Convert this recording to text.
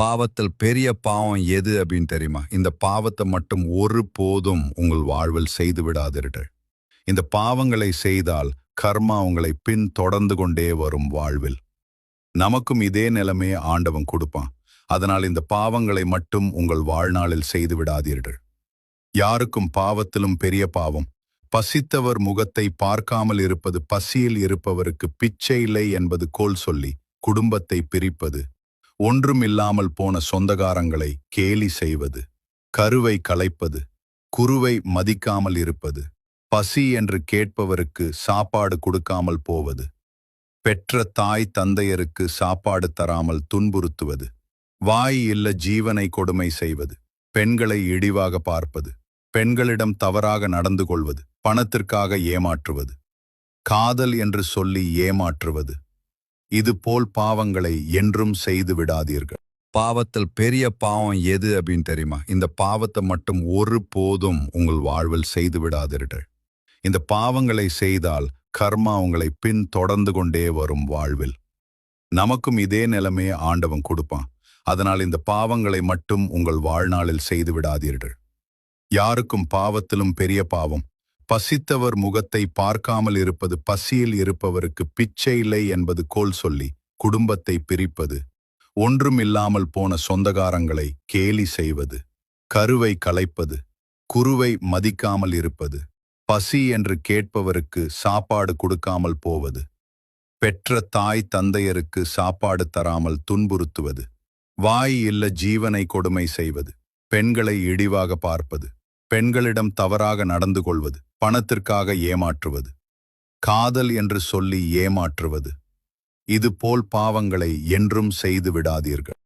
பாவத்தில் பெரிய பாவம் எது அப்படின்னு தெரியுமா? இந்த பாவத்தை மட்டும் ஒரு போதும் உங்கள் வாழ்வில் செய்து விடாதீர்கள். இந்த பாவங்களை செய்தால் கர்மா உங்களை பின் தொடர்ந்து கொண்டே வரும் வாழ்வில். நமக்கும் இதே நிலைமையை ஆண்டவன் கொடுப்பான். அதனால் இந்த பாவங்களை மட்டும் உங்கள் வாழ்நாளில் செய்து விடாதீர்கள். யாருக்கும் பாவத்திலும் பெரிய பாவம். பசித்தவர் முகத்தை பார்க்காமல் இருப்பது பசியில் இருப்பவருக்கு பிச்சை இல்லை என்பது கோல் சொல்லி குடும்பத்தை பிரிப்பது. ஒன்றும் இல்லாமல் போன சொந்தகாரங்களை கேலி செய்வது கருவை களைப்பது குருவை மதிக்காமல் இருப்பது பசி என்று கேட்பவருக்கு சாப்பாடு கொடுக்காமல் போவது பெற்ற தாய் தந்தையருக்கு சாப்பாடு தராமல் துன்புறுத்துவது வாய் இல்ல ஜீவனை கொடுமை செய்வது பெண்களை இழிவாக பார்ப்பது பெண்களிடம் தவறாக நடந்து கொள்வது பணத்திற்காக ஏமாற்றுவது காதல் என்று சொல்லி ஏமாற்றுவது இது போல் பாவங்களை என்றும் செய்து விடாதீர்கள். பாவத்தில் பெரிய பாவம் எது அப்படின்னு தெரியுமா? இந்த பாவத்தை மட்டும் ஒரு போதும் உங்கள் வாழ்வில் செய்து விடாதீர்கள். இந்த பாவங்களை செய்தால் கர்மா உங்களை பின் தொடர்ந்து கொண்டே வரும் வாழ்வில். நமக்கும் இதே நிலைமையை ஆண்டவன் கொடுப்பான். அதனால் இந்த பாவங்களை மட்டும் உங்கள் வாழ்நாளில் செய்து விடாதீர்கள். யாருக்கும் பாவத்திலும் பெரிய பாவம் பசித்தவர் முகத்தை பார்க்காமல் இருப்பது பசியில் இருப்பவருக்கு பிச்சை இல்லை என்பது கோல் சொல்லி குடும்பத்தை பிரிப்பது. ஒன்றுமில்லாமல் போன சொந்தகாரங்களை கேலி செய்வது. கருவை களைப்பது. குருவை மதிக்காமல் இருப்பது. பசி என்று கேட்பவருக்கு சாப்பாடு கொடுக்காமல் போவது. பெற்ற தாய் தந்தையருக்கு சாப்பாடு தராமல் துன்புறுத்துவது. வாய் இல்ல ஜீவனை கொடுமை செய்வது. பெண்களை இழிவாக பார்ப்பது. பெண்களிடம் தவறாக நடந்து கொள்வது பணத்திற்காக ஏமாற்றுவது காதல் என்று சொல்லி ஏமாற்றுவது இது போல் பாவங்களை என்றும் செய்து விடாதீர்கள்.